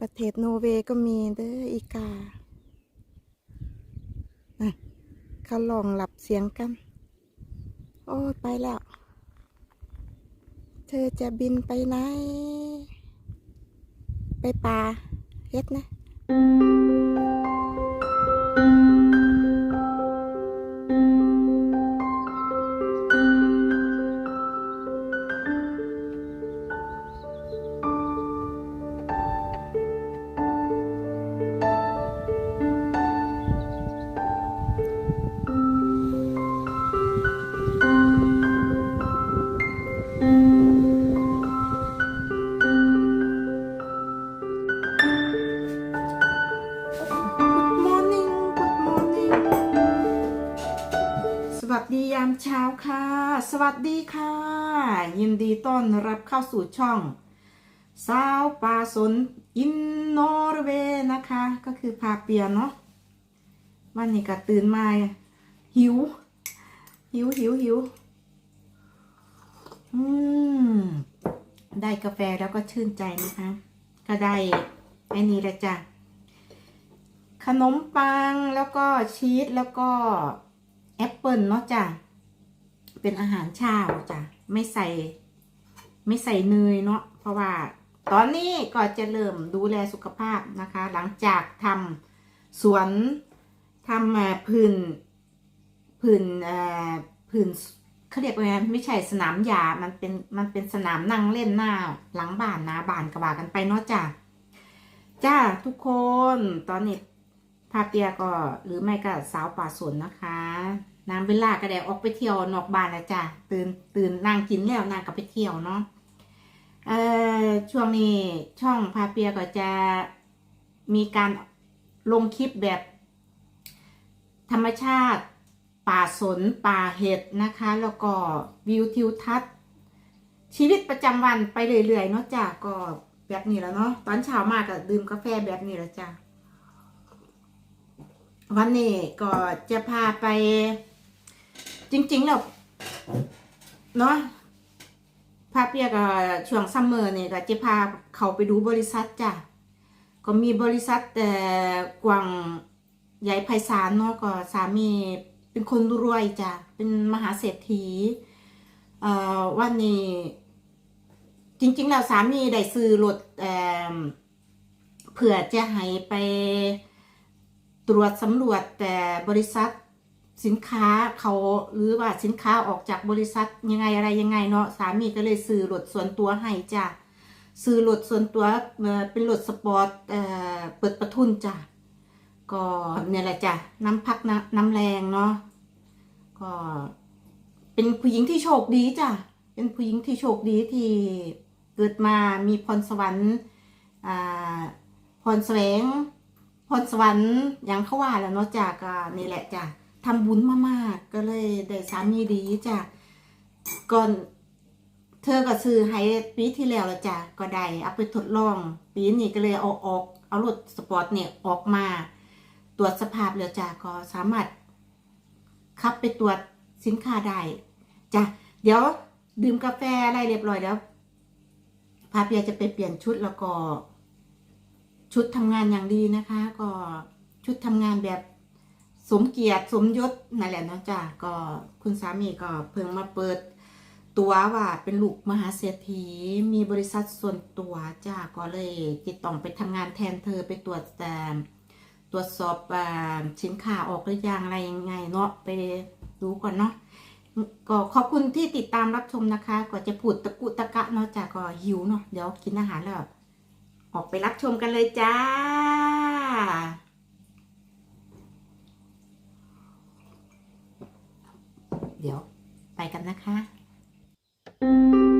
ประเทศโนเวย์ก็มีเด้ออีกานะเขาลองหลับเสียงกัน โอ้ไปแล้ว เธอจะบินไปไหน ไปป่าเฮ็ดนะ วัสดีค่ะ ยินดีต้อนรับเข้าสู่ช่องสาวปาสนอินนอร์เวย์นะคะ ก็คือพาเปียเนาะวันนี้ก็ตื่นมาหิว หิวหิวหิวอืมได้กาแฟแล้วก็ชื่นใจนะคะ ก็ได้ไอ้นี่แหละจ้ะขนมปังแล้วก็ชีสแล้วก็แอปเปิลเนาะจ้ะ เป็นอาหารเช้าจ้ะไม่ใส่ ไม่ใส่เนยเนาะเพราะว่า ตอนนี้ก็จะเริ่มดูแลสุขภาพนะคะ หลังจากทำสวนทำเอ่อพื้นพื้นพื้นเขาเรียกว่าไงไม่ใช่สนามหญ้ามันเป็นมันเป็นสนามนั่งเล่นหน้า หลังบ้านน้าบ้านกระบากันไปเนาะจ้ะจ้าทุกคนตอนนี้พาเปียก็หรือไม่ก็สาวป่าสนนะคะ น้ำเวลาก็ได้ออกไปเที่ยวนอกบ้านแล้วจ้ะตื่นตื่นนางกินแล้วนางก็ไปเที่ยวเนาะเอ่อช่วงนี้ช่องพาเปียก็จะมีการลงคลิปแบบ ธรรมชาติ ป่าสน ป่าเห็ดนะคะ แล้วก็วิวทิวทัศน์ ชีวิตประจำวันไปเรื่อยๆเนาะจ้ะก็แบบนี้แล้วเนาะตอนเช้ามากก็ดื่มกาแฟแบบนี้แล้วจ้ะวันนี้ก็จะพาไป จริง ๆ แล้วเนาะพาเปียกับช่วงซัมเมอร์เนี่ยก็จะพาเขาไปดูบริษัทจ้ะก็มีบริษัทแต่กวางใหญ่ไพศาลเนาะก็สามีเป็นคนรวยจ้ะเป็นมหาเศรษฐีเอ่อวันนี้จริง ๆ แล้วสามีได้ซื้อรถเอ่อเผื่อจะให้ไปตรวจสำรวจแต่บริษัท สินค้าเขาหรือว่าสินค้าออกจากบริษัทยังไงอะไรยังไงเนาะสามีก็เลยซื้อรถส่วนตัวให้จ้ะซื้อรถส่วนตัวเป็นรถสปอร์ตเปิดประทุนจ้ะก็เนี่ยแหละจ้ะน้ำพักน้ำแรงเนาะก็เป็นผู้หญิงที่โชคดีจ้ะเป็นผู้หญิงที่โชคดีที่เกิดมามีพรสวรรค์อ่าพรแสวงพรสวรรค์อย่างเขาว่าแล้วเนาะจ้ะก็นี่แหละจ้ะ ทำบุญมากๆก็เลยได้สามีดีจ้ะก่อน เธอก็ซื้อให้ปีที่แล้วล้วจ้ะก็ได้เอาไปทดลอง ปีนี้ก็เลยเอาออกเอารถสปอร์ตเนี่ยออกมา ตรวจสภาพแล้วจ้ะก็สามารถขับไปตรวจสินค้าได้จ้ะเดี๋ยวดื่มกาแฟอะไรเรียบร้อยแล้วพาเปียจะไปเปลี่ยนชุดแล้วก็ ชุดทำงานอย่างดีนะคะ ก็ชุดทำงานแบบ สมเกียรติสมยศนั่นแหละเนาะจ้ะก็คุณสามีก็เพิ่งมาเปิดตัวว่าเป็นลูกมหาเศรษฐีมีบริษัทส่วนตัวจ้าก็เลยติดต่อไปทำงานแทนเธอไปตรวจแต่ตรวจสอบอ่าสินค้าออกหรือยังอะไรยังไงเนาะไปดูก่อนเนาะก็ขอบคุณที่ติดตามรับชมนะคะ ก็จะพูดตะกุตะกะเนาะจ้ะก็หิวเนาะเดี๋ยวกินอาหารแล้วออกไปรับชมกันเลยจ้า เดี๋ยวไปกันนะคะ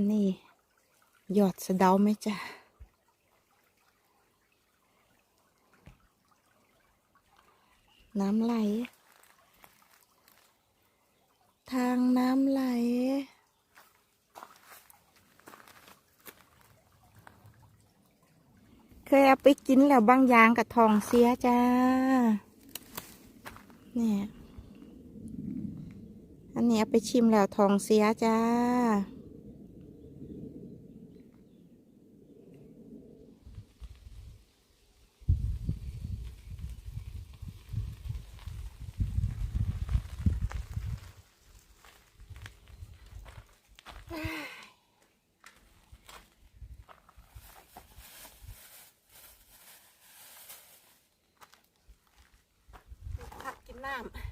อันนี้หยอดสะเดาไหมจ๊ะน้ำไหล ทางน้ำไหล เคยเอาไปกินแล้วบางยางกับทองเสียจ้า เนี่ย อันนี้เอาไปชิมแล้วทองเสียจ้า นน้ำ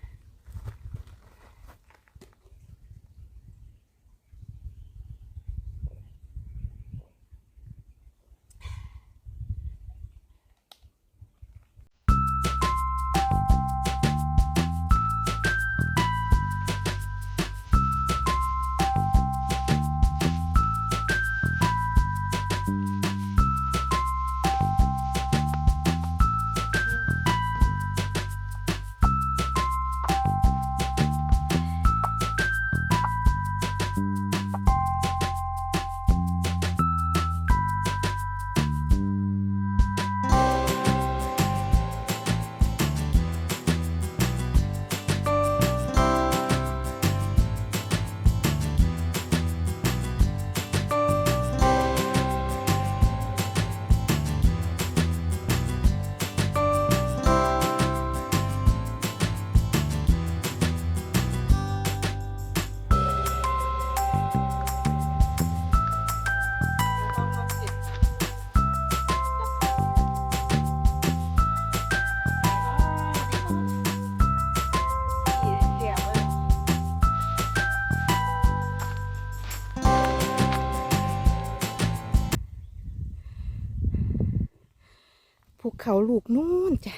เขาลูกนู่นจ้ะ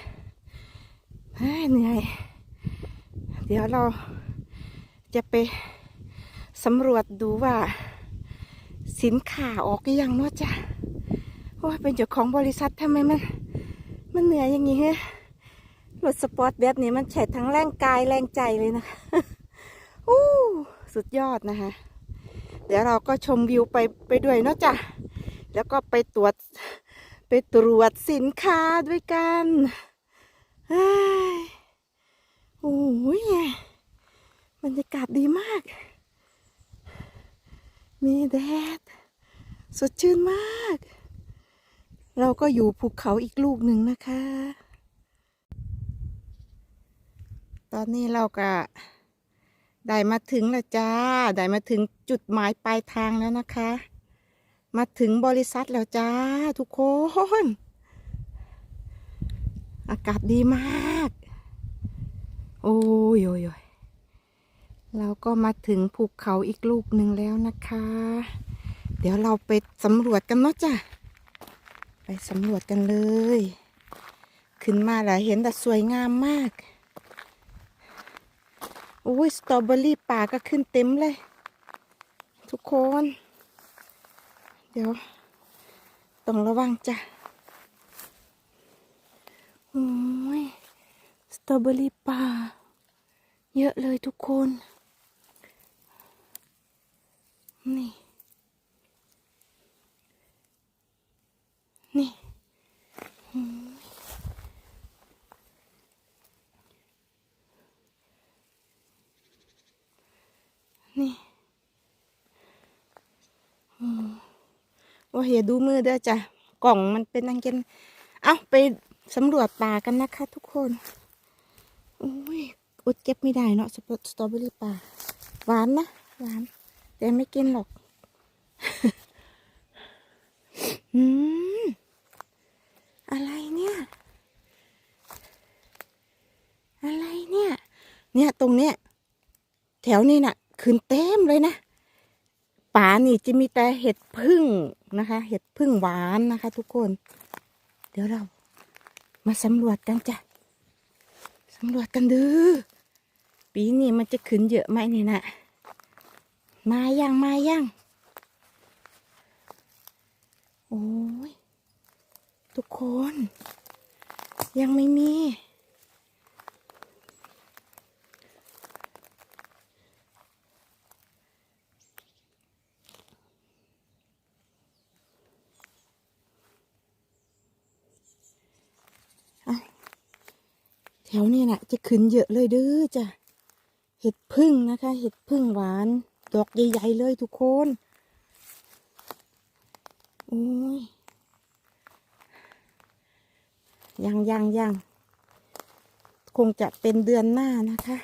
เหนื่อยเดี๋ยวเราจะไปสำรวจดูว่า สินค้าออกยังเนาะจ้ะเพราะว่าเป็นเจ้าของบริษัททำไมมัน มันเหนื่อยอย่างงี้ฮะรถสปอร์ตแบบนี้มันใช้ทั้งแรงกายแรงใจเลยนะอู้สุดยอดนะคะ เดี๋ยวเราก็ชมวิวไปไปด้วยเนาะจ้ะแล้วก็ไปตรวจ ไปตรวจสินค้าด้วยกันเฮ้โอ้ยบรรยากาศดีมาก มีแดด สดชื่นมาก เราก็อยู่ภูเขาอีกลูกหนึ่งนะคะ ตอนนี้เราก็ได้มาถึงแล้วจ้า ได้มาถึงจุดหมายปลายทางแล้วนะคะ มาถึงบริษัทแล้วจ้า ทุกคน อากาศดีมาก โอ้ยโอ้ยโอ้ยเราก็มาถึงภูเขาอีกลูกหนึ่งแล้วนะคะ เดี๋ยวเราไปสำรวจกันเนาะจ้ะ ไปสำรวจกันเลย ขึ้นมาแล้วเห็นแต่สวยงามมากโอ้ยสตรอเบอรี่ป่าก็ขึ้นเต็มเลย ทุกคน เดี๋ยว ต้องระวังจ้ะโอ้ยสตรอเบอรี่ป่า เยอะเลยทุกคน นี่ นี่นี่ ว่าอย่าดูมือเด้อจ้ะกล่องมันเป็นอังเกนเอาไปสำรวจป่ากันนะคะ ทุกคนโอ้ยอดเก็บไม่ได้เนาะสตรสตรอเบอรี่ป่าหวานนะหวาน แต่ไม่กินหรอกอืมอะไรเนี่ย อะไรเนี่ย เนี่ยตรงเนี้ยแถวนี้น่ะขึ้นเต็มเลยนะ ป่านี่จะมีแต่เห็ดพึ่งนะคะ เห็ดพึ่งหวานนะคะ ทุกคน เดี๋ยวเรามาสำรวจกันจ้ะสำรวจกันดูปีนี้มันจะขึ้นเยอะไหมนี่นะมายังมายังโอ้ยทุกคน ยังไม่มี แถวนี้น่ะจะขึ้นเยอะเลยเด้อจ้ะเห็ดพึ่งนะคะ เห็ดพึ่งหวาน ดอกใหญ่ๆเลยทุกคนโอ้ยยังยังยังคงจะเป็นเดือนหน้านะคะ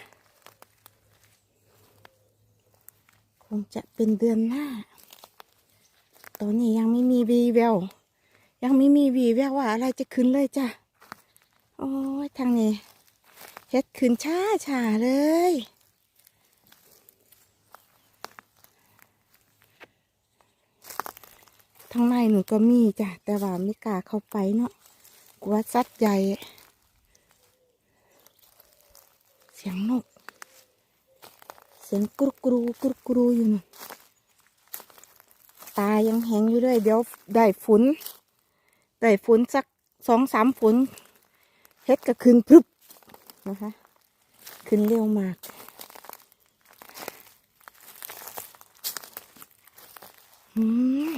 คงจะเป็นเดือนหน้า ตอนนี้ยังไม่มีวีแววยังไม่มีวีแววว่าอะไรจะขึ้นเลยจ้ะโอ้ยทางนี้ เฮ็ดขึ้นช้าช้าเลย ทางในหนูก็มีจ้ะ แต่ว่าไม่กล้าเข้าไปเนาะกลัวสัตว์ใหญ่ เสียงนก เสียงกรุกรูกรุกรูอยู่นู่นตายังแห้งอยู่เลย เดี๋ยวได้ฝนได้ฝนสักสองสามฝนเฮ็ดก็ขึ้นพรึบ นะคะ ขึ้นเร็วมาก อืม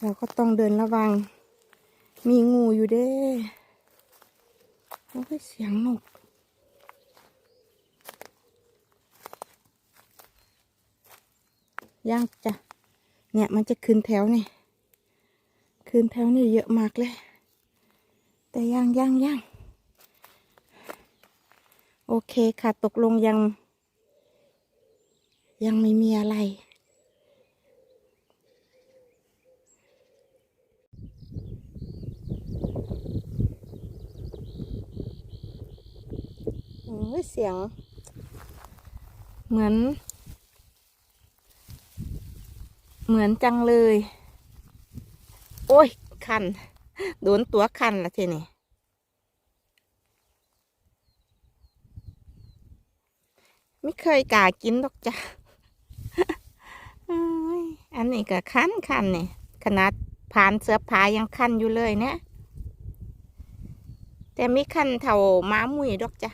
เราก็ต้องเดินระวัง มีงูอยู่เด้โอ้ยเสียงนกย่างจ้ะ เนี่ยมันจะขึ้นแถวนี่ ขึ้นแถวนี่เยอะมากเลย แต่ย่างย่างย่างโอเคค่ะตกลงยัง ยังไม่มีอะไร เสียง เหมือน เหมือนจังเลย โอ้ย คัน โดนตัวคันละทีนี่ไม่เคยกากินหรอกจ้ะอันนี้ก็คันคันนี่ขนาดผ่านเสื้อผ้ายังคันอยู่เลยเนี่ยแต่ไม่คันเท่าม้ามุยดอกจ้ะ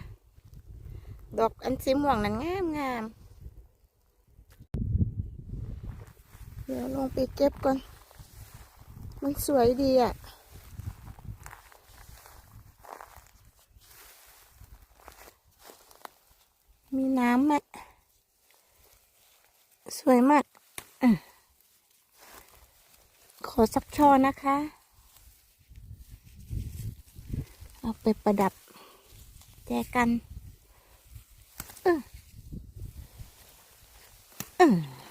ดอกอันสีม่วงนั้นงามงาม เดี๋ยวลงไปเก็บก่อน มันสวยดีอะ มีน้ำอะ สวยมากอขอสักช่อนะคะ เอาไปประดับแจกัน เออเออ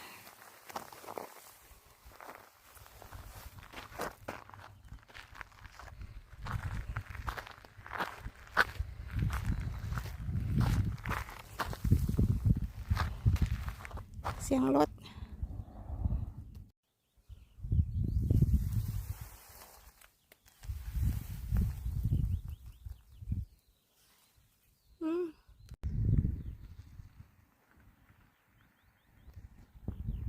สียงรถ